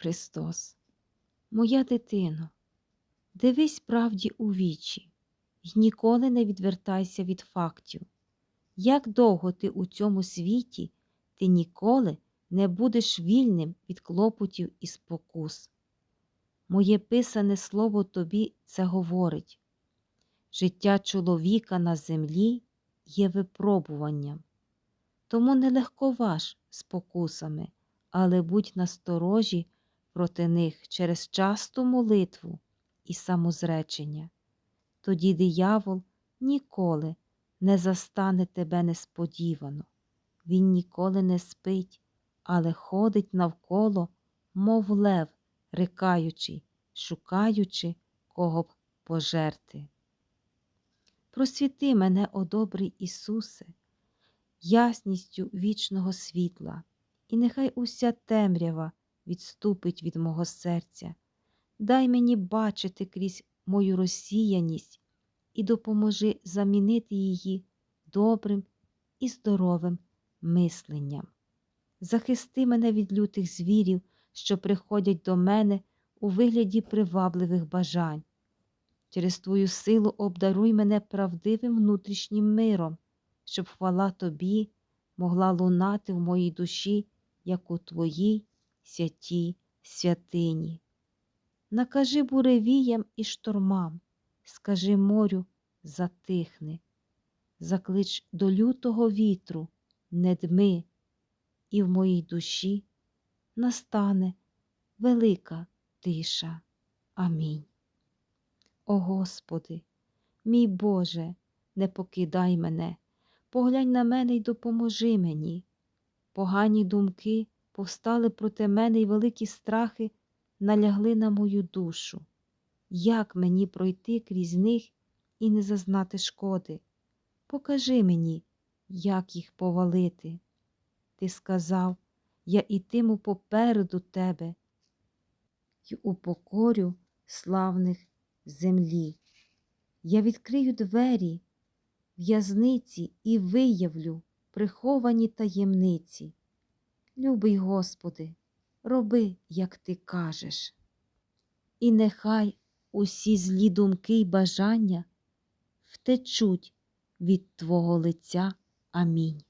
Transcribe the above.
Христос. Моя дитино, дивись правді у вічі й ніколи не відвертайся від фактів. Як довго ти у цьому світі, ти ніколи не будеш вільним від клопотів і спокус. Моє писане слово тобі це говорить. Життя чоловіка на землі є випробуванням. Тому не легковаж спокусами, але будь насторожі проти них через часту молитву і самозречення. Тоді диявол ніколи не застане тебе несподівано. Він ніколи не спить, але ходить навколо, мов лев, рикаючи, шукаючи, кого б пожерти. Просвіти мене, о добрий Ісусе, ясністю вічного світла, і нехай уся темрява відступить від мого серця. Дай мені бачити крізь мою розсіяність і допоможи замінити її добрим і здоровим мисленням. Захисти мене від лютих звірів, що приходять до мене у вигляді привабливих бажань. Через Твою силу обдаруй мене правдивим внутрішнім миром, щоб хвала Тобі могла лунати в моїй душі, як у Твоїй святій святині. Накажи буревіям і штормам, скажи морю, затихни, заклич до лютого вітру, не дми, і в моїй душі настане велика тиша. Амінь. О Господи, мій Боже, не покидай мене, поглянь на мене й допоможи мені. Погані думки повстали проти мене й великі страхи налягли на мою душу. Як мені пройти крізь них і не зазнати шкоди? Покажи мені, як їх повалити. Ти сказав, я ітиму попереду тебе й упокорю славних землі. Я відкрию двері в'язниці і виявлю приховані таємниці. Любий Господи, роби, як ти кажеш. І нехай усі злі думки й бажання втечуть від Твого лиця. Амінь.